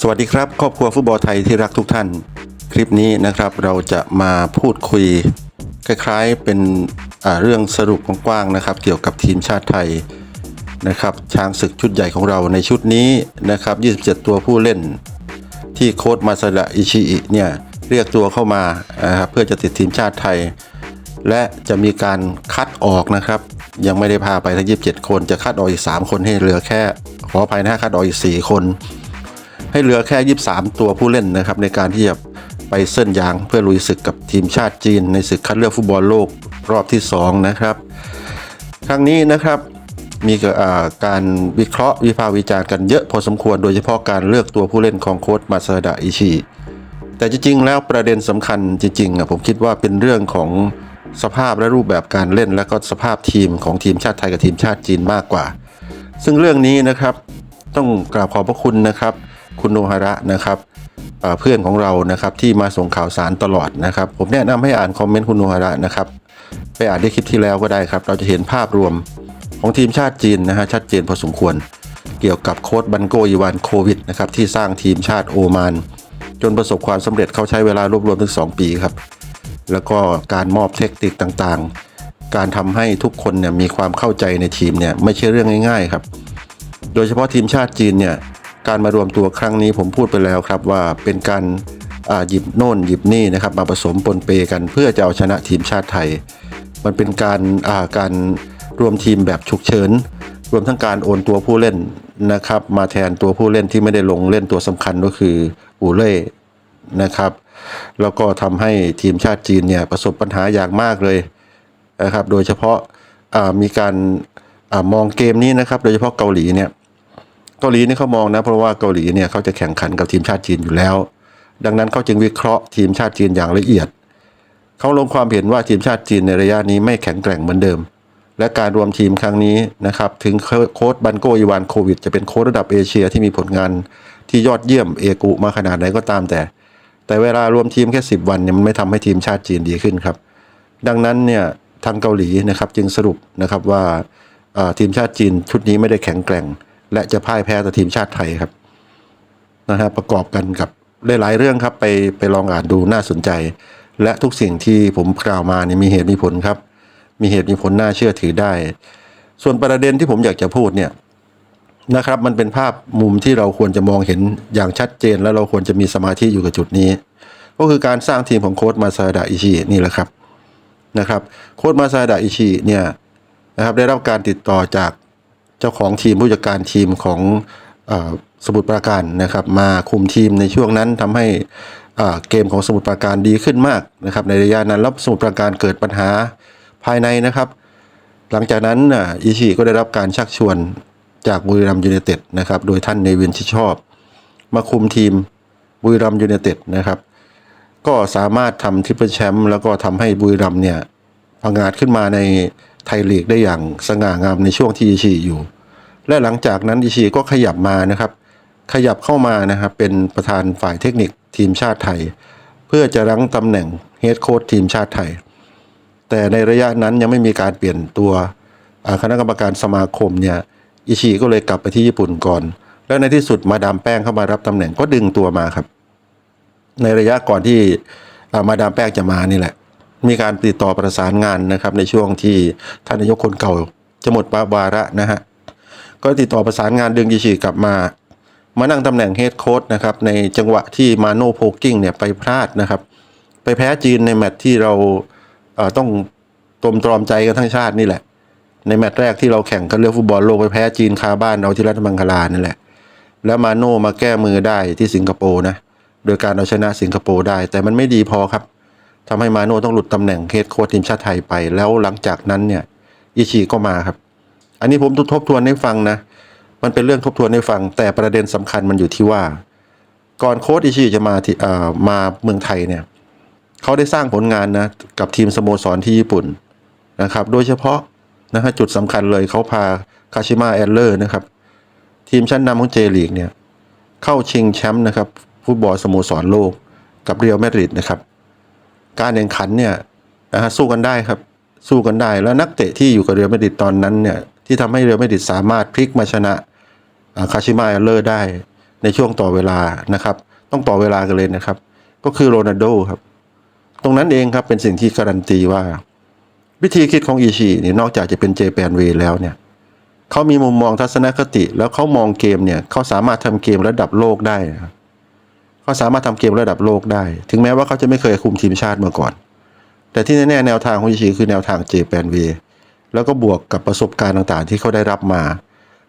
สวัสดีครับ ครอบครัวฟุตบอลไทยที่รักทุกท่าน คลิปนี้นะครับเราจะมาพูดคุย คล้ายๆเป็นเรื่องสรุปกว้างๆนะครับ เกี่ยวกับทีมชาติไทยนะครับช้างศึกชุดใหญ่ของเราในชุดนี้นะครับ 27 ตัวผู้เล่น ที่โค้ชมาซาดะอิชิอิเนี่ยเรียกตัวเข้ามาเพื่อจะติดทีมชาติไทย และจะมีการคัดออกนะครับ ยังไม่ได้พาไปทั้ง 27 คนจะคัดออกอีก 3 คนให้เหลือแค่ขออภัยนะฮะคัดออกอีก 4 คน ให้เหลือแค่ 23 ตัวผู้เล่นนะครับ ในการที่จะไปเส้นยางเพื่อลุยศึกกับทีมชาติจีน ในศึกคัดเลือกฟุตบอลโลกรอบที่ 2 นะครับ ครั้งนี้นะครับมีการวิเคราะห์วิพากษ์วิจารณ์กันเยอะพอสมควรโดยเฉพาะการเลือกตัวผู้เล่นของโค้ชมาซาดะอิชิแต่จริงๆ แล้วประเด็นสำคัญจริงๆผมคิดว่าเป็นเรื่องของ สภาพและรูปแบบการเล่นและก็สภาพทีมของทีมชาติไทยกับทีมชาติจีนมากกว่า ซึ่งเรื่องนี้นะครับต้องกราบขอบพระคุณนะครับ คุณโนฮาระนะครับเพื่อนของเรานะครับที่มาส่งข่าวสารตลอดนะครับ ผมแนะนำให้อ่านคอมเมนต์คุณโนฮาระนะครับไปอ่านได้คลิปที่แล้วก็ได้ครับ เราจะเห็นภาพรวมของทีมชาติจีนนะฮะชัดเจนพอสมควร เกี่ยวกับโค้ชบันโกอีวานโควิดนะครับที่สร้างทีมชาติโอมาน จนประสบความสำเร็จเขาใช้เวลารวบรวมถึง 2 ปีครับ แล้วก็การมอบเทคนิคต่างๆ การทำให้ทุกคนเนี่ยมีความเข้าใจในทีมเนี่ยไม่ใช่เรื่องง่าย ๆครับ โดยเฉพาะทีมชาติจีนเนี่ยการมารวมตัวครั้งนี้ผมพูดไปแล้วครับว่าเป็นการหยิบโน่นหยิบนี่นะครับมาผสมปนเปกันเพื่อจะเอาชนะทีมชาติไทย มันเป็นการาการรวมทีมแบบฉุกเฉินรวมทั้งการโอนตัวผู้เล่นนะครับ มาแทนตัวผู้เล่นที่ไม่ได้ลงเล่นตัวสำคัญก็คืออูเล่นะครับ แล้วก็ทำให้ทีมชาติจีนเนี่ยประสบปัญหาอย่างมากเลยนะครับ โดยเฉพาะามีการอามองเกมนี้นะครับ โดยเฉพาะเกาหลีเนี่ยเกาหลีนี่เขามองนะเพราะว่าเกาหลีเนี่ยเขาจะแข่งขันกับทีมชาติจีนอยู่แล้ว ดังนั้นเขาจึงวิเคราะห์ทีมชาติจีนอย่างละเอียดเขาลงความเห็นว่าทีมชาติจีนในระยะนี้ไม่แข็งแกร่งเหมือนเดิม และการรวมทีมครั้งนี้นะครับ ถึงโค้ชบันโกอีวานโควิด จะเป็นโค้ชระดับเอเชียที่มีผลงานที่ยอดเยี่ยมเอกุมาขนาดไหนก็ตามแต่ แต่เวลารวมทีมแค่ 10 วันเนี่ยมันไม่ทำให้ทีมชาติจีนดีขึ้นครับ ดังนั้นเนี่ยทางเกาหลีนะครับจึงสรุปนะครับว่าทีมชาติจีนชุดนี้ไม่ได้แข็งแกร่ง และจะพ่ายแพ้ต่อทีมชาติไทยครับนะฮะประกอบกันกับหลายๆเรื่องครับไปไปลองอ่านดูน่าสนใจ และทุกสิ่งที่ผมกล่าวมานี่มีเหตุมีผลครับ มีเหตุมีผลน่าเชื่อถือได้ ส่วนประเด็นที่ผมอยากจะพูดเนี่ย นะครับ มันเป็นภาพมุมที่เราควรจะมองเห็นอย่างชัดเจน และเราควรจะมีสมาธิอยู่กับจุดนี้ ก็คือการสร้างทีมของโค้ชมาซาดะอิชินี่แหละครับนะครับโค้ชมาซาดะอิชิเนี่ยนะครับได้รับการติดต่อจากเจ้าของทีมผู้จัดการทีมของอสมุทรปราการนะครับ มาคุมทีมในช่วงนั้นทำให้เกมของสมุทรปราการดีขึ้นมากนะครับ ในระยะนั้นแล้วสมุทรปราการเกิดปัญหาภายในนะครับ หลังจากนั้นอิชิก็ได้รับการชักชวน จากบุรีรัมย์ยูไนเต็ดนะครับ โดยท่านเนวินชิดชอบ มาคุมทีมบุรีรัมย์ยูไนเต็ดนะครับ ก็สามารถทำทริปเปิลแชมป์แล้วก็ทำให้บุรีรัมเนี่ยพังงาดขึ้นมาในไทยลีกได้อย่างสง่างามในช่วงที่อิชิอยู่ และหลังจากนั้นอิชิก็ขยับมานะครับ ขยับเข้ามานะครับเป็นประธานฝ่ายเทคนิคทีมชาติไทย เพื่อจะรั้งตำแหน่งเฮดโค้ชทีมชาติไทย แต่ในระยะนั้นยังไม่มีการเปลี่ยนตัวคณะกรรมการสมาคมเนี่ย อิชิก็เลยกลับไปที่ญี่ปุ่นก่อน แล้วในที่สุดมาดามแป้งเข้ามารับตำแหน่งก็ดึงตัวมาครับ ในระยะก่อนที่มาดามแป้งจะมานี่แหละ มีการติดต่อประสานงานนะครับ ในช่วงที่ท่านนายกคนเก่าจะหมดวาระนะฮะก็ติดต่อประสานงานดึงอิชิกลับมา มานั่งตำแหน่งเฮดโค้ชนะครับในจังหวะที่มาโนโพกิ้งเนี่ยไปพลาดนะครับ ไปแพ้จีนในแมตช์ที่เราต้องตรมตรอมใจกันทั้งชาตินี่แหละ ในแมตช์แรกที่เราแข่งกันเรื่องฟุตบอลโลกไปแพ้จีนคาบ้านเอาที่รัฐมังคลานี่แหละ แล้วมาโน่มาแก้มือได้ที่สิงคโปร์นะ โดยการเอาชนะสิงคโปร์ได้ แต่มันไม่ดีพอครับทำให้มาโน่ต้องหลุดตำแหน่งเฮดโค้ชทีมชาติไทยไป แล้วหลังจากนั้นเนี่ยอิชิก็มาครับ อันนี้ผมทบทวนให้ฟังนะ มันเป็นเรื่องทบทวนให้ฟัง แต่ประเด็นสำคัญมันอยู่ที่ว่า ก่อนโค้ชอิชิจะมาที่เอ่อมาเมืองไทยเนี่ยเขาได้สร้างผลงานนะกับทีมสโมสรที่ญี่ปุ่นนะครับ โดยเฉพาะ นะฮะจุดสำคัญเลยเขาพาคาชิมะแอลเลอร์นะครับ ทีมชั้นนำของเจลีกเนี่ย เข้าชิงแชมป์นะครับฟุตบอลสโมสรโลกกับเรียลมาดริดนะครับ การแข่งขันเนี่ยนะฮะสู้กันได้ครับ สู้กันได้ แล้วนักเตะที่อยู่กับเรียลมาดริดตอนนั้นเนี่ยที่ทำให้เรียลมาดริดสามารถพลิกมาชนะคาชิมาแอนเลอร์ได้ในช่วงต่อเวลานะครับ ต้องต่อเวลากันเลยนะครับ ก็คือโรนัลโดครับ ตรงนั้นเองครับเป็นสิ่งที่การันตีว่า วิธีคิดของอิชิเนี่นอกจากจะเป็นเจแปนเวแล้วเนี่ยเขามีมุมมองทัศนคติ แล้วเขามองเกมเนี่ยเขาสามารถทำเกมระดับโลกได้นะเขาสามารถทำเกมระดับโลกได้ ถึงแม้ว่าเขาจะไม่เคยคุมทีมชาติมาก่อน แต่ที่แน่ๆแนวทางของอิชิคือแนวทางเจแปนเวแล้วก็บวกกับประสบการณ์ต่างๆ ที่เขาได้รับมา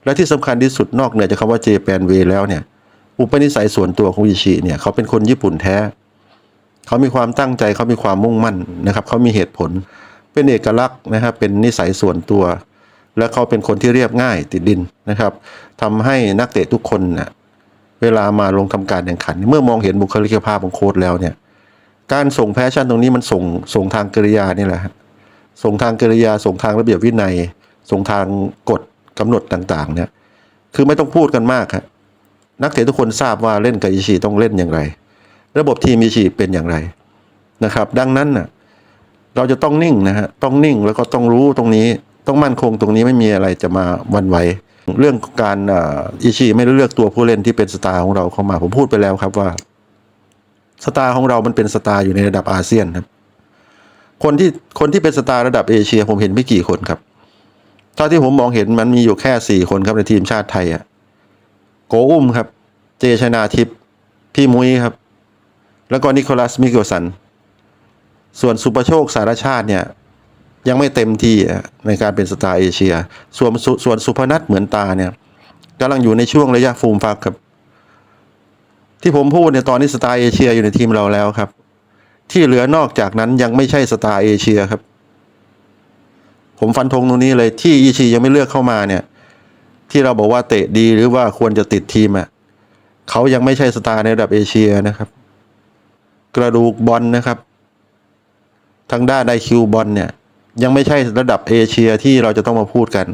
และที่สำคัญที่สุดนอกเหนือจากคำว่าเจแปนเวแล้วเนี่ยอุปนิสัยส่วนตัวของอิชิเนี่ยเขาเป็นคนญี่ปุ่นแท้ เขามีความตั้งใจเขามีความมุ่งมั่นนะครับเขามีเหตุผล เป็นเอกลักษณ์นะครับเป็นนิสัยส่วนตัว และเขาเป็นคนที่เรียบง่ายติดดินนะครับทำให้นักเตะทุกคนนะ่ะเวลามาลงทำการแข่งขัน เมื่อมองเห็นบุคลิกภาพของโค้ชแล้วเนี่ย การส่งแพชชั่นตรงนี้มันส่งส่งทางกริยานี่แหละส่งทางกริยาส่งทางระเบียบวินัย ส่งทางกฎกำหนดต่างๆ เนี่ย คือไม่ต้องพูดกันมากครับนักเตะทุกคนทราบว่าเล่นกับอิชิต้องเล่นอย่างไร ระบบทีมอิชิเป็นอย่างไรนะครับ ดังนั้นน่ะ เราจะต้องนิ่งนะฮะต้องนิ่งแล้วก็ต้องรู้ตรงนี้ ต้องมั่นคงตรงนี้ไม่มีอะไรจะมาวันไหวเรื่องการอ่าอิชิไม่ได้เลือกตัวผู้เล่นที่เป็นสตาร์ของเราเข้ามา ผมพูดไปแล้วครับว่าสตาร์ของเรามันเป็นสตาร์อยู่ในระดับอาเซียนครับ คนที่คนที่เป็นสตาร์ระดับเอเชีย ผมเห็นไม่กี่คนครับเท่าที่ผมมองเห็นมันมีอยู่แค่สี่คนครับในทีมชาติไทยอะโกอุ้มครับ เจชนาทิพย์พี่มุ้ยครับ แล้วก็นิโคลัสมิเกลสัน ส่วนสุประโชคสารชาติเนี่ยยังไม่เต็มที่ในการเป็นสตาร์เอเชีย ส่วนส่วนสุพนัทเหมือนตาเนี่ยกำลังอยู่ในช่วงระยะฟูมฟักครับ ที่ผมพูดเนี่ยตอนนี้สตาร์เอเชียอยู่ในทีมเราแล้วครับ ที่เหลือนอกจากนั้นยังไม่ใช่สตาร์เอเชียครับ ผมฟันธงตรงนี้เลยที่อีชียังไม่เลือกเข้ามาเนี่ย ที่เราบอกว่าเตะดีหรือว่าควรจะติดทีมอะเขายังไม่ใช่สตาร์ในระดับเอเชียนะครับ กระดูกบอลนะครับ ทางด้านไอคิวบอลเนี่ย ยังไม่ใช่ระดับเอเชียที่เราจะต้องมาพูดกัน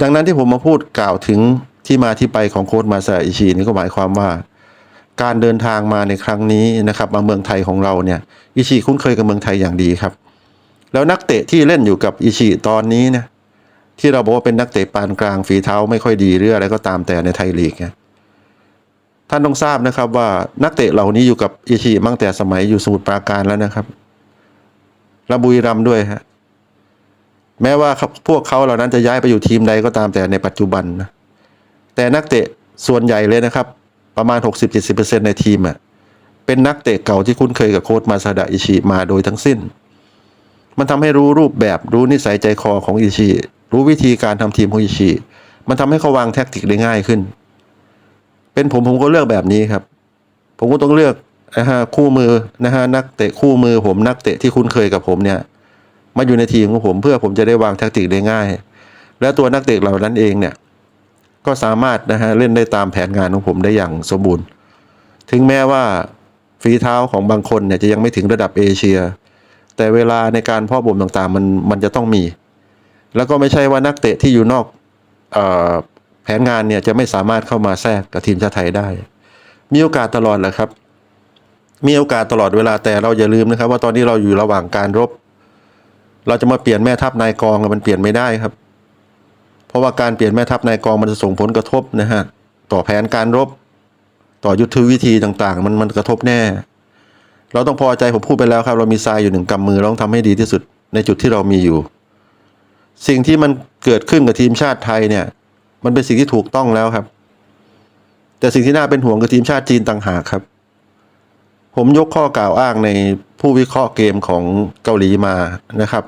ดังนั้นที่ผมมาพูดกล่าวถึงที่มาที่ไปของโค้ดมาซาอิชินี่ก็หมายความว่า การเดินทางมาในครั้งนี้นะครับ มาเมืองไทยของเราเนี่ยอิชิคุ้นเคยกับเมืองไทยอย่างดีครับ แล้วนักเตะที่เล่นอยู่กับอิชิตอนนี้เนี่ยที่เราบอกว่าเป็นนักเตะปานกลางฝีเท้าไม่ค่อยดีหรืออะไรก็ตามแต่ในไทยลีกเนี่ยท่านต้องทราบนะครับว่านักเตะเหล่านี้อยู่กับอิชิมั่งแต่สมัยอยู่สมุทรปราการแล้วนะครับ และบุรีรัมด้วยฮะแม้ว่าพวกเขาเหล่านั้นจะย้ายไปอยู่ทีมใดก็ตามแต่ในปัจจุบันนะแต่นักเตะส่วนใหญ่เลยนะครับ ประมาณ 60-70%ในทีมอะเป็นนักเตะเก่าที่คุ้นเคยกับโค้ชมาซาดะอิชิมาโดยทั้งสิ้น มันทำให้รู้รูปแบบรู้นิสัยใจคอของอิชิรู้วิธีการทำทีมของอิชิมันทำให้เขาวางแท็กติกได้ง่ายขึ้น เป็นผมผมก็เลือกแบบนี้ครับ ผมก็ต้องเลือก นะฮะคู่มือนะฮะนักเตะคู่มือผมนักเตะที่คุ้นเคยกับผมเนี่ยมาอยู่ในทีมของผมเพื่อผมจะได้วางแท็กติกได้ง่าย และตัวนักเตะเหล่านั้นเองเนี่ยก็สามารถนะฮะเล่นได้ตามแผนงานของผมได้อย่างสมบูรณ์ ถึงแม้ว่าฝีเท้าของบางคนเนี่ยจะยังไม่ถึงระดับเอเชีย แต่เวลาในการพ่อบ่มต่างๆมันมันจะต้องมี แล้วก็ไม่ใช่ว่านักเตะที่อยู่นอกอแผนงานเนี่ยจะไม่สามารถเข้ามาแทรกกับทีมชาติไทยได้ มีโอกาสตลอดแหละครับ มีโอกาสตลอดเวลาแต่เราอย่าลืมนะครับ ว่าตอนนี้เราอยู่ระหว่างการรบ เราจะมาเปลี่ยนแม่ทัพนายกองมันเปลี่ยนไม่ได้ครับ เพราะว่าการเปลี่ยนแม่ทัพนายกองมันจะส่งผลกระทบนะฮะต่อแผนการรบ ต่อยุทธวิธีต่างๆ มันมันกระทบแน่ เราต้องพอใจผมพูดไปแล้วครับ เรามีทรายอยู่หนึ่งกำมือเราต้องทำให้ดีที่สุดในจุดที่เรามีอยู่ สิ่งที่มันเกิดขึ้นกับทีมชาติไทยเนี่ย มันเป็นสิ่งที่ถูกต้องแล้วครับ แต่สิ่งที่น่าเป็นห่วงคือทีมชาติจีนต่างหากครับ ผมยกข้อกล่าวอ้างในผู้วิเคราะห์เกมของเกาหลีมานะครับ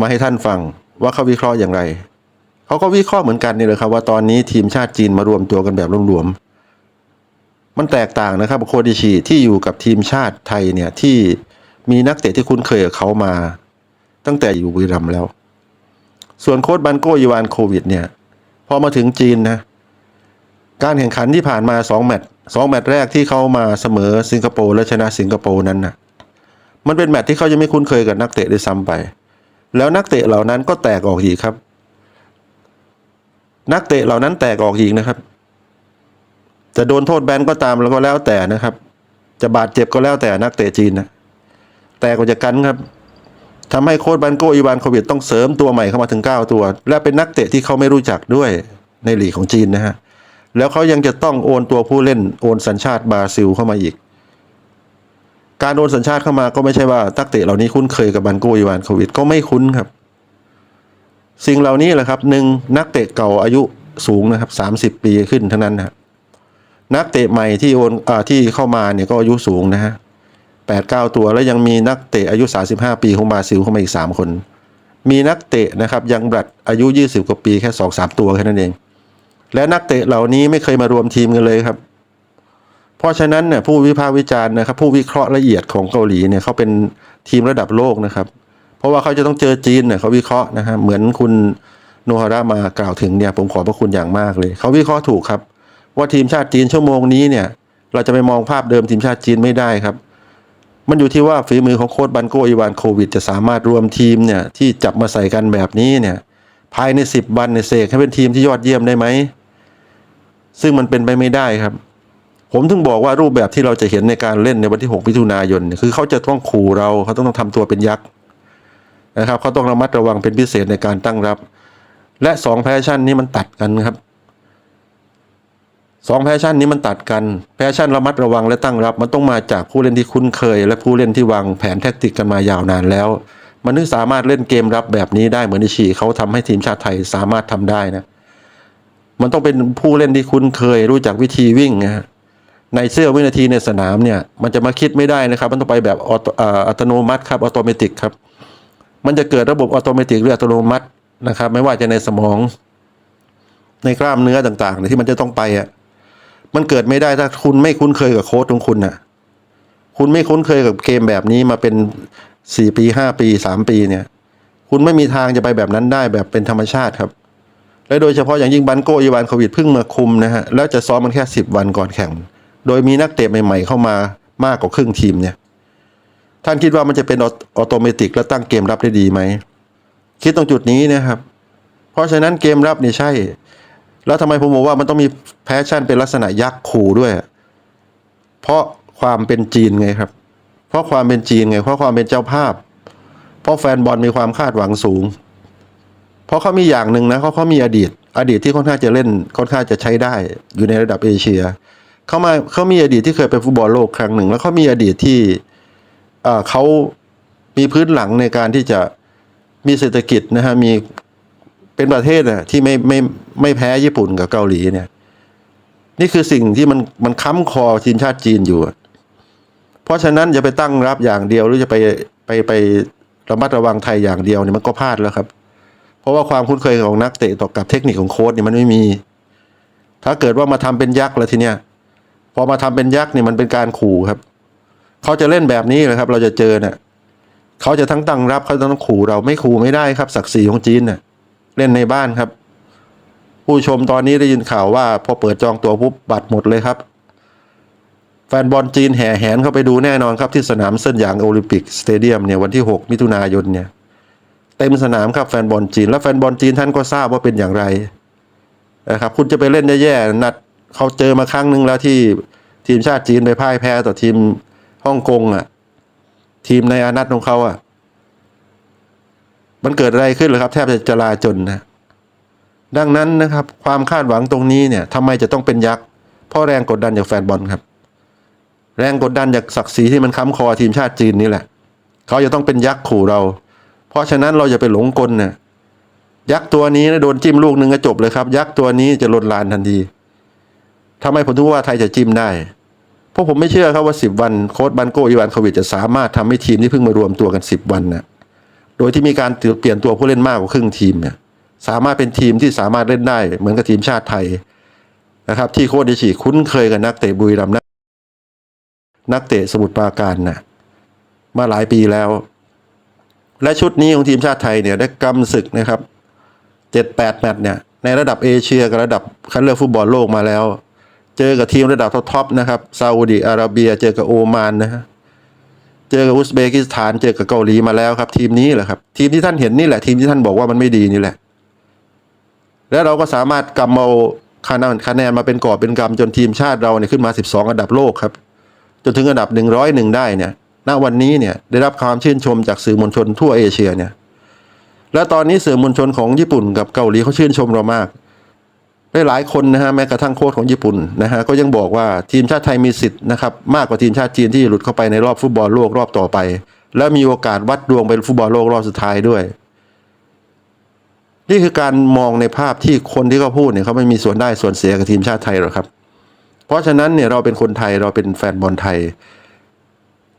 มาให้ท่านฟังว่าเขาวิเคราะห์อย่างไร เขาก็วิเคราะห์เหมือนกันนี่เลยครับว่าตอนนี้ทีมชาติจีนมารวมตัวกันแบบรวมๆมันแตกต่างนะครับโคดิชิที่อยู่กับทีมชาติไทยเนี่ยที่มีนักเตะที่คุ้นเคยกับเขามา ตั้งแต่อยู่บุรีรัมย์แล้ว ส่วนโค้ชบันโกยูวานโควิดเนี่ยพอมาถึงจีนนะการแข่งขันที่ผ่านมาสองแมตช์ สองแมตช์แรกที่เขามาเสมอสิงคโปร์และชนะสิงคโปร์นั้นนะมันเป็นแมตช์ที่เขายังไม่คุ้นเคยกับนักเตะด้วยซ้ำไป แล้วนักเตะเหล่านั้นก็แตกออกอีกครับ นักเตะเหล่านั้นแตกออกอีกนะครับ จะโดนโทษแบนก็ตามแล้วก็แล้วแต่นะครับ จะบาดเจ็บก็แล้วแต่นักเตะจีนนะแตกออกจากกันครับทำให้โค้ชบันโกอีวานโควิดต้องเสริมตัวใหม่เข้ามาถึง 9 ตัว และเป็นนักเตะที่เขาไม่รู้จักด้วยในหลีกของจีนนะฮะ แล้วเขายังจะต้องโอนตัวผู้เล่นโอนสัญชาติบราซิลเข้ามาอีก การโอนสัญชาติเข้ามาก็ไม่ใช่ว่าตักเตะเหล่านี้คุ้นเคยกับบันโกอีวานโควิดก็ไม่คุ้นครับ สิ่งเหล่านี้แหละครับหนึ่งนักเตะเก่าอายุสูงนะครับสามสิบปีขึ้นเท่านั้นนะนักเตะใหม่ที่โอนอที่เข้ามาเนี่ยก็อายุสูงนะฮะแปดเก้าตัวแล้วยังมีนักเตะอายุสาสิบห้าปีของบราซิลเข้ามาอีกสามคน มีนักเตะนะครับยังบลัดอายุยี่สิบกว่าปีแค่สองสามตัวแค่นั้นเอง และนักเตะเหล่านี้ไม่เคยมารวมทีมกันเลยครับ เพราะฉะนั้นเนี่ยผู้วิพากษ์วิจารณ์นะครับ ผู้วิเคราะห์ละเอียดของเกาหลีเนี่ยเขาเป็นทีมระดับโลกนะครับ เพราะว่าเขาจะต้องเจอจีนเนี่ยเขาวิเคราะห์นะฮะเหมือนคุณโนฮาระมากล่าวถึงเนี่ยผมขอบพระคุณอย่างมากเลยเขาวิเคราะห์ถูกครับ ว่าทีมชาติจีนชั่วโมงนี้เนี่ย เราจะไปมองภาพเดิมทีมชาติจีนไม่ได้ครับ มันอยู่ที่ว่าฝีมือของโค้ชบันโกอีวานโควิด จะสามารถรวมทีมเนี่ยที่จับมาใส่กันแบบนี้เนี่ย ภายในสิบวันในเสกให้เป็นทีมที่ยอดเยี่ยมได้ไหม ซึ่งมันเป็นไปไม่ได้ครับ ผมถึงบอกว่ารูปแบบที่เราจะเห็นในการเล่นในวันที่ 6 มิถุนายน คือเขาจะต้องขู่เราเขาต้องทำตัวเป็นยักษ์นะครับเขาต้องระมัดระวังเป็นพิเศษในการตั้งรับ และสองแพชชั่นนี้มันตัดกันครับสองแพชชั่นนี้มันตัดกันแพชชั่นระมัดระวังและตั้งรับ มันต้องมาจากผู้เล่นที่คุ้นเคย และผู้เล่นที่วางแผนแทคติกกันมายาวนานแล้ว มันถึงสามารถเล่นเกมรับแบบนี้ได้เหมือนอิชีเขาทำให้ทีมชาติไทยสามารถทำได้นะ มันต้องเป็นผู้เล่นที่คุ้นเคยรู้จักวิธีวิ่งนะฮะในเสื้อวินาทีในสนามเนี่ย มันจะมาคิดไม่ได้นะครับ มันต้องไปแบบอ,อัตโนมัติครับออโตเมติกครับ มันจะเกิดระบบออโตเมติกหรืออัตโนมัตินะครับ ไม่ว่าจะในสมอง ในกล้ามเนื้อต่างๆที่มันจะต้องไปอะมันเกิดไม่ได้ถ้าคุณไม่คุ้นเคยกับโค้ชของคุณน่ะ คุณไม่คุ้นเคยกับเกมแบบนี้มาเป็นสี่ปีห้าปีสามปีเนี่ย คุณไม่มีทางจะไปแบบนั้นได้แบบเป็นธรรมชาติครับ และโดยเฉพาะอย่างยิ่งบันโกอีวานโควิดเพิ่งมาคุมนะฮะแล้วจะซ้อมมันแค่สิบวันก่อนแข่ง โดยมีนักเตะใหม่ๆเข้ามามากกว่าครึ่งทีมเนี่ยท่านคิดว่ามันจะเป็นออโตเมติกและตั้งเกมรับได้ดีไหมคิดตรงจุดนี้นะครับ เพราะฉะนั้นเกมรับนี่ใช่ แล้วทำไมผมบอกว่ามันต้องมีแพชชั่นเป็นลักษณะยักษ์ขู่ด้วย เพราะความเป็นจีนไงครับ เพราะความเป็นจีนไง เพราะความเป็นเจ้าภาพ เพราะแฟนบอลมีความคาดหวังสูง เพราะเขามีอย่างหนึ่งนะเขาเขามีอดีต อดีตที่ค่อนข้างจะเล่นค่อนข้างจะใช้ได้อยู่ในระดับเอเชียเขามาเขามีอดีตที่เคยเป็นฟุตบอลโลกครั้งหนึ่ง แล้วเขามีอดีตที่เขามีพื้นหลังในการที่จะมีเศรษฐกิจนะฮะมีเป็นประเทศน่ะที่ไม่ไม่ไม่แพ้ญี่ปุ่นกับเกาหลีเนี่ย นี่คือสิ่งที่มันมันค้ำคอทีมชาติจีนอยู่ เพราะฉะนั้นอย่าไปตั้งรับอย่างเดียวหรือจะไปไปไประมัดระวังไทยอย่างเดียวเนี่ยมันก็พลาดแล้วครับ ราะว่าความคุ้นเคยของนักเตะต่อกับเทคนิคของโค้ชเนี่ยมันไม่มี ถ้าเกิดว่ามาทำเป็นยักษ์แล้วทีเนี้ยพอมาทำเป็นยักษ์เนี่ยมันเป็นการขู่ครับ เขาจะเล่นแบบนี้เลยครับ เราจะเจอเนี่ยเขาจะทั้งตั้งรับเขาจะต้องขู่เราไม่ขู่ไม่ได้ครับ ศักดิ์ศรีของจีนเนี่ยเล่นในบ้านครับ ผู้ชมตอนนี้ได้ยินข่าวว่า พอเปิดจองตัวปุ๊บบัตรหมดเลยครับ แฟนบอลจีนแห่แหนเข้าไปดูแน่นอนครับที่สนามเส้นหยางโอลิมปิกสเตเดียมเนี่ยวันที่ 6 มิถุนายนเนี่ย เต็มสนามครับแฟนบอลจีน และแฟนบอลจีนท่านก็ทราบว่าเป็นอย่างไรนะครับคุณจะไปเล่นแย่ๆนัดเขาเจอมาครั้งหนึ่งแล้วที่ทีมชาติจีนไปพ่ายแพ้ต่อทีมฮ่องกงอะ ทีมในอานัตของเขาอะ มันเกิดอะไรขึ้นเหรอครับ แทบจะจลาจนนะดังนั้นนะครับ ความคาดหวังตรงนี้เนี่ยทำไมจะต้องเป็นยักษ์เพราะแรงกดดันจากแฟนบอลครับ แรงกดดันจากศักดิ์ศรีที่มันค้ำคอทีมชาติจีนนี่แหละ เขาจะต้องเป็นยักษ์ขู่เรา ราะฉะนั้นเราอย่าไปหลงกลนะยักษ์ตัวนี้นะโดนจิ้มลูกหนึ่งก็จบเลยครับ ยักษ์ตัวนี้จะลดลานทันทีทำไมผมถึงว่าไทยจะจิ้มได้ เพราะผมไม่เชื่อครับว่าสิบวันโค้ชบันโกอีวานโควิดจะสามารถทำให้ทีมที่เพิ่งมารวมตัวกันสิบวันนะโดยที่มีการเปลี่ยนตัวผู้เล่นมากกว่าครึ่งทีมเนี่ยสามารถเป็นทีมที่สามารถเล่นได้เหมือนกับทีมชาติไทยนะครับ ที่โค้ชดิชิคุ้นเคยกับนักเตะบุรีรัมย์นักเตะสมุทรปราการนะมาหลายปีแล้ว และชุดนี้ของทีมชาติไทยเนี่ยได้กำศึกนะครับเจ็ดแปดแมตช์เนี่ยในระดับเอเชียกับระดับคัดเลือกฟุตบอลโลกมาแล้ว เจอกับทีมระดับท็อปๆนะครับซาอุดิอาระเบีย เจอกับโอมานนะฮะเจอกับอุซเบกิสถาน เจอกับเกาหลีมาแล้วครับ ทีมนี้แหละครับ ทีมที่ท่านเห็นนี่แหละ ทีมที่ท่านบอกว่ามันไม่ดีนี่แหละ แล้วเราก็สามารถกำเอาคะแนนคะแนนมาเป็นกอบเป็นกำจนทีมชาติเราเนี่ยขึ้นมา 12 อันดับโลกครับ จนถึงอันดับ 101 ได้เนี่ย ณวันนี้เนี่ยได้รับความชื่นชมจากสื่อมวลชนทั่วเอเชียเนี่ยและตอนนี้สื่อมวลชนของญี่ปุ่นกับเกาหลีเขาชื่นชมเรามากไปหลายคนนะฮะแม้กระทั่งโค้ชของญี่ปุ่นนะฮะก็ยังบอกว่าทีมชาติไทยมีสิทธิ์นะครับมากกว่าทีมชาติจีนที่หลุดเข้าไปในรอบฟุตบอลโลกรอบต่อไป และมีโอกาสวัดดวงเป็นฟุตบอลโลกรอบสุดท้ายด้วย นี่คือการมองในภาพที่คนที่เขาพูดเนี่ยเขาไม่มีส่วนได้ส่วนเสียกับทีมชาติไทยหรอกครับ เพราะฉะนั้นเนี่ยเราเป็นคนไทยเราเป็นแฟนบอลไทย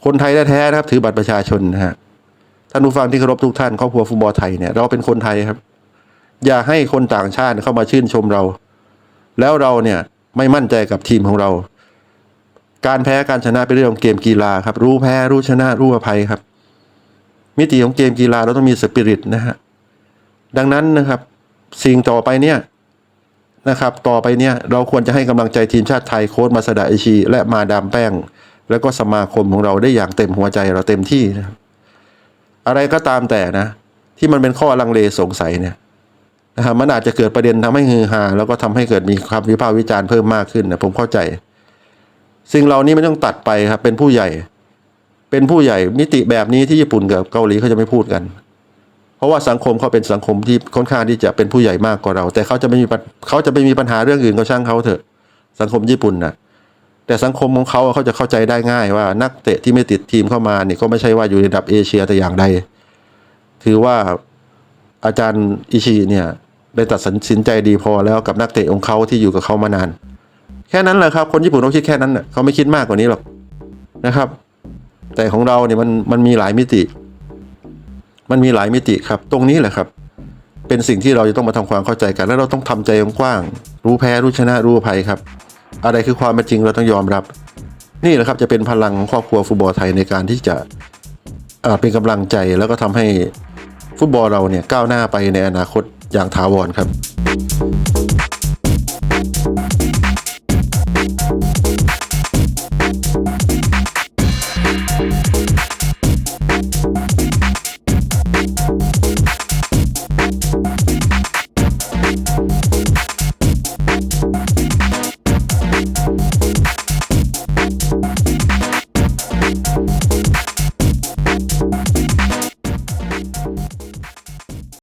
คนไทยแท้ๆนะครับ ถือบัตรประชาชนนะฮะท่านผู้ฟังที่เคารพทุกท่านครอบครัวฟุตบอลไทยเนี่ยเราเป็นคนไทยครับ อย่าให้คนต่างชาติเข้ามาชื่นชมเรา แล้วเราเนี่ยไม่มั่นใจกับทีมของเรา การแพ้การชนะเป็นเรื่องของเกมกีฬาครับ รู้แพ้รู้ชนะรู้อภัยครับ มิติของเกมกีฬาเราต้องมีสปิริตนะฮะดังนั้นนะครับ สิ่งต่อไปเนี่ยนะครับ ต่อไปเนี่ยเราควรจะให้กำลังใจทีมชาติไทยโค้ชมาสดาอิชี และมาดามแป้ง แล้วก็สมาคมของเราได้อย่างเต็มหัวใจเราเต็มที่นะครับอะไรก็ตามแต่นะ ที่มันเป็นข้อลังเลสงสัยเนี่ยนะครับมันอาจจะเกิดประเด็นทำให้ฮือฮาแล้วก็ทำให้เกิดมีคำวิพากษ์วิจารณ์เพิ่มมากขึ้นนะผมเข้าใจ สิ่งเหล่านี้ไม่ต้องตัดไปครับ เป็นผู้ใหญ่ เป็นผู้ใหญ่มิติแบบนี้ที่ญี่ปุ่นกับเกาหลีเขาจะไม่พูดกัน เพราะว่าสังคมเขาเป็นสังคมที่ค่อนข้างที่จะเป็นผู้ใหญ่มากกว่าเรา แต่เขาจะไม่มีปัญเขาจะไม่มีปัญหาเรื่องอื่นก็ช่างเขาเถอะ สังคมญี่ปุ่นนะ แต่สังคมของเขาเขาจะเข้าใจได้ง่ายว่านักเตะที่ไม่ติดทีมเข้ามาเนี่ยก็ไม่ใช่ว่าอยู่ในระดับเอเชียแต่อย่างใด ถือว่าอาจารย์อิชิเนี่ยได้ตัดสินใจดีพอแล้วกับนักเตะของเขาที่อยู่กับเขามานาน แค่นั้นแหละครับ คนญี่ปุ่นเขาคิดแค่นั้นเน่ะเขาไม่คิดมากกว่านี้หรอกนะครับ แต่ของเราเนี่ยมันมันมีหลายมิติ มันมีหลายมิติครับ ตรงนี้แหละครับ เป็นสิ่งที่เราจะต้องมาทำความเข้าใจกัน แล้วเราต้องทำใจกว้าง รู้แพ้รู้ชนะรู้ภัยครับ อะไรคือความเป็นจริงเราต้องยอมรับ นี่แหละครับจะเป็นพลังของครอบครัวฟุตบอลไทยในการที่จะเอ่อเป็นกำลังใจแล้วก็ทำให้ฟุตบอลเราเนี่ยก้าวหน้าไปในอนาคตอย่างถาวรครับ